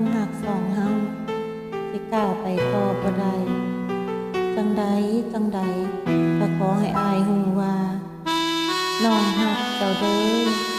ความหักสองเฮาที่ก้าวไปต่อบ่ได้จังใดจังใดก็ขอให้อายหูว่าน้องหักเจ้าเด้อ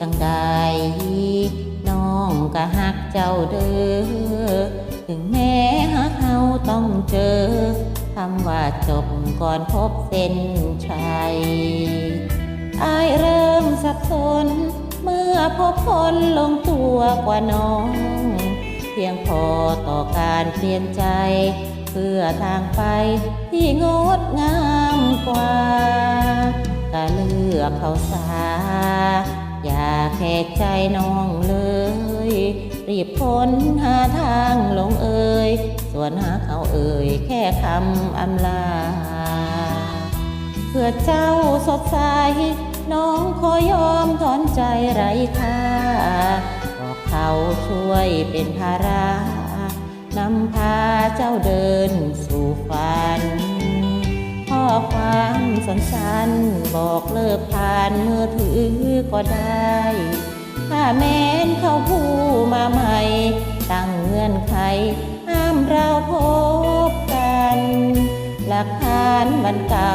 จังใดน้องก็หักเจ้าเด้อถึงแม้หักเฮาต้องเจอคำว่าจบก่อนพบเส้นชัยอายเริ่มสับสน เมื่อพบคนลงตัวกว่าน้อง เพียงพอต่อการเปลี่ยนใจ เพื่อทางไปที่งดงามกว่าก็เลือกเขาสาาแค่ใจน้องเลย รีบพ้นหาทางลงเอ่ยส่วนหาเขาเอ่ยแค่คำอำลาเพื่อเจ้าสดใสน้องขอยอมถอนใจไร้ค่าบอกเขาช่วยเป็นภาระนำพาเจ้าเดินสู่ฝันข้อความ สั้นๆ บอกเลิกผ่านมือถือก็ได้ ถ้าแม้นเขาผู้มาใหม่ ตั้งเงื่อนไข ห้ามเราพบกัน หลักฐานวันเก่า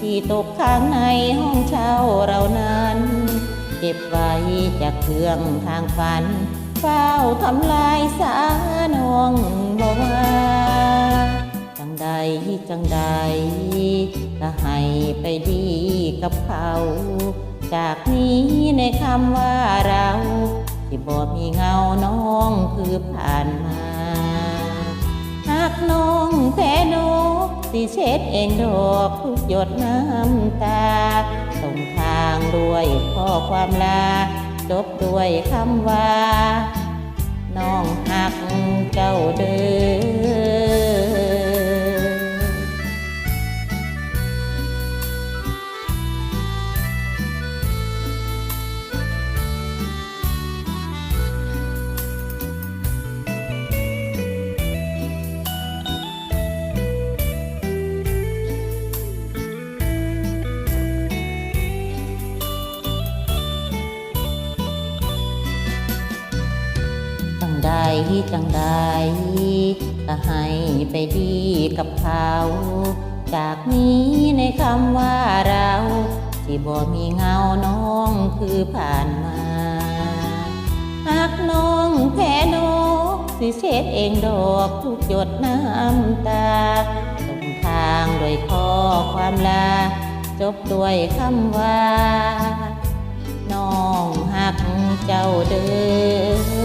ที่ตกค้างในห้องเช่าเรานั้น เก็บไว้จากเครื่องทางฝัน เฝ้าทำลายสานองบอง ใดจังใดก็ให้ไปดีกับเขา จากนี้ในคำว่าเราที่บ่มีเงาน้องคือผ่านมาหากน้องแพ้นกสิเช็ดเองดอกทุกหยดน้ำตาส่งทางด้วยข้อความลา จบด้วยคำว่า น้องหักเจ้าเด้อ ใดจังใดก็ให้ไปดีกับเขา จากนี้ในคำว่าเราที่บ่มีเงาน้องคือผ่านมาหากน้องแพ้นกสิเช็ดเองดอกทุกหยดน้ำตาส่งทางด้วยข้อความลา จบด้วยคำว่า น้องหักเจ้าเด้อ